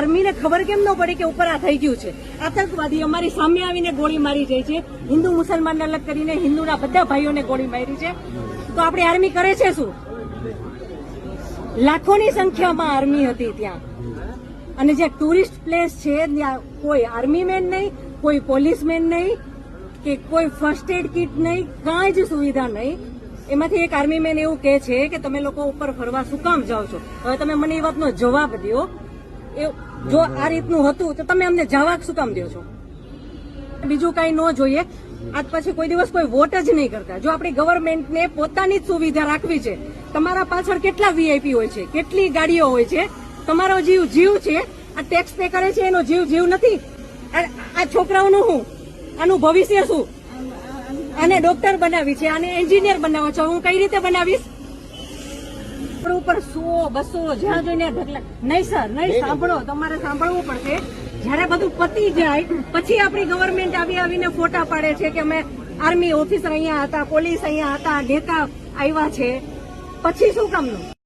આર્મીને ખબર કેમ ન પડે કે ઉપર આ થઈ ગયું છે? આતંકવાદી અમારી સામે આવીને ગોળી મારી જાય છે. હિન્દુ મુસલમાનને અલગ કરીને હિન્દુના બધા ભાઈઓને ગોળી મારી છે. તો આપણી આર્મી કરે છે શું? લાખોની સંખ્યામાં આર્મી હતી ત્યાં. અને જે ટુરિસ્ટ પ્લેસ છે, ત્યાં કોઈ આર્મી મેન નહીં, કોઈ પોલીસમેન નહીં, કે કોઈ ફર્સ્ટ એડ કિટ નહીં, કાંઈ જ સુવિધા નહીં. એમાંથી એક આર્મી મેન એવું કહે છે કે તમે લોકો ઉપર ફરવા શું કામ જાઓ છો? હવે તમે મને એ વાતનો જવાબ દો જો આ રીતનું હતું, તો તમે અમને જવા શું કામ દો છો? બીજું કઈ ન જોઈએ. આજ પછી કોઈ દિવસ કોઈ વોટ જ નહીં કરતા. જો આપણી ગવર્મેન્ટને પોતાની જ સુવિધા રાખવી છે, તમારા પાછળ કેટલા વીઆઈપી હોય છે, કેટલી ગાડીઓ હોય છે, તમારો જીવ જીવ છે, આ ટેક્સ પે કરે છે, એનો જીવ જીવ નથી. આ છોકરાઓનું શું? આનું ભવિષ્ય શું? આને ડોક્ટર બનાવી છે, આને એન્જિનિયર બનાવવા છે. હું કઈ રીતે બનાવીશ? ઉપર ઉપર સો બસો જ્યાં જોઈને ઢગલા નહીં સર નહીં સાંભળો તમારે સાંભળવું પડશે. જ્યારે બધું પતી જાય પછી આપણી ગવર્મેન્ટ આવી આવીને ફોટા પાડે છે કે અમે આર્મી ઓફિસર અહીંયા હતા પોલીસ અહીંયા હતા નેતા આવ્યા છે. પછી શું કામનું?